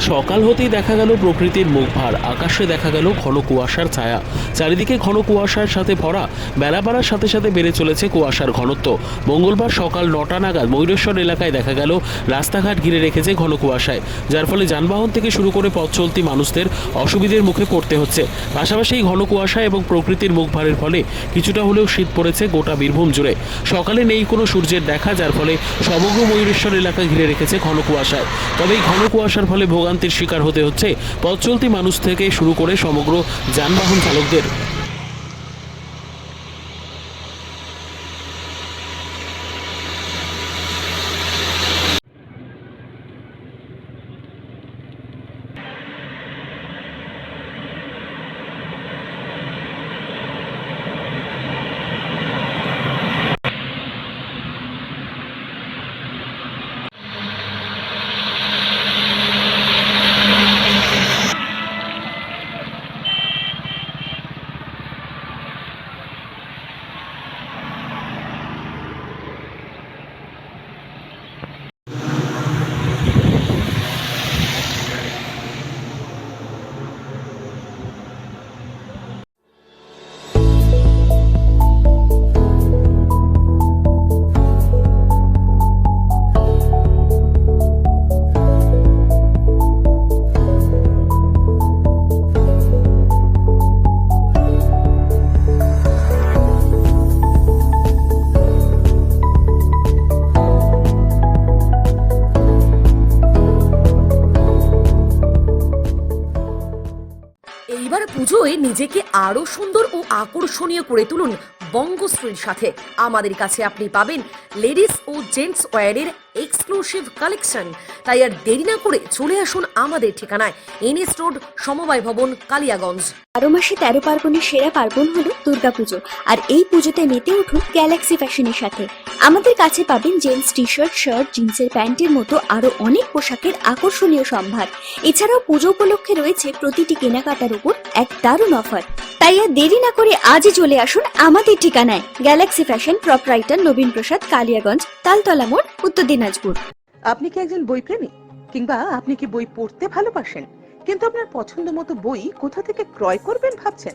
সকাল হতেই দেখা গেল প্রকৃতির মুখ ভার। আকাশে দেখা গেল ঘন কুয়াশার ছায়া। চারিদিকে ঘন কুয়াশার সাথে ভরা, বেলা বাড়ার সাথে সাথে বেড়ে চলেছে কুয়াশার ঘনত্ব। মঙ্গলবার সকাল নটা নাগাদ ময়ূরেশ্বর এলাকায় দেখা গেল রাস্তাঘাট ঘিরে রেখেছে ঘন কুয়াশায়। যার ফলে যানবাহন থেকে শুরু করে পথ চলতি মানুষদের অসুবিধের মুখে পড়তে হচ্ছে। পাশাপাশি এই ঘন কুয়াশা এবং প্রকৃতির মুখ ভারের ফলে কিছুটা হলেও শীত পড়েছে গোটা বীরভূম জুড়ে। সকালে নেই কোনো সূর্যের দেখা, যার ফলে সমগ্র ময়ূরেশ্বর এলাকা ঘিরে রেখেছে ঘন কুয়াশায়। তবে এই ঘন কুয়াশার ফলে ভোগান্তির শিকার হতে হচ্ছে। পথ চলতি মানুষ থেকে শুরু করে সমগ্র যানবাহন চালকদের পুজোয় নিজেকে আরও সুন্দর ও আকর্ষণীয় করে তুলুন বঙ্গশ্রীর সাথে। আমাদের কাছে আপনি পাবেন লেডিস ও জেন্টস ওয়্যারের এক্সক্লুসিভ কালেকশন। তাই আর দেরি না করে চলে আসুন আমাদের ঠিকানায়, এনএস রোড, সমবায় ভবন, কালিয়াগঞ্জ। বারো মাসে তেরো পার্বণের সেরা পার্বণ হলো দুর্গাপুজো, আর এই পুজোতে মেতে উঠুন গ্যালাক্সি ফ্যাশনের সাথে। আমাদের কাছে পাবেন জেন্টস টি শার্ট শার্ট জিন্সের প্যান্টের মতো আরও অনেক পোশাকের আকর্ষণীয় সম্ভার। এছাড়াও পুজো উপলক্ষে রয়েছে প্রতিটি কেনাকাটার উপর এক দারুণ অফার তাই আর দেরি না করে আজই চলে আসুন আমাদের ঠিকানায় Galaxy fashion proprietor Nabin Prasad Kaliaganj Taltala মোড় উত্তর দিনাজপুর আপনি কি একজন বই প্রেমী? কিংবা আপনি কি বই পড়তে ভালোবাসেন? কিন্তু আপনার পছন্দ মতো বই কোথা থেকে ক্রয় করবেন ভাবছেন?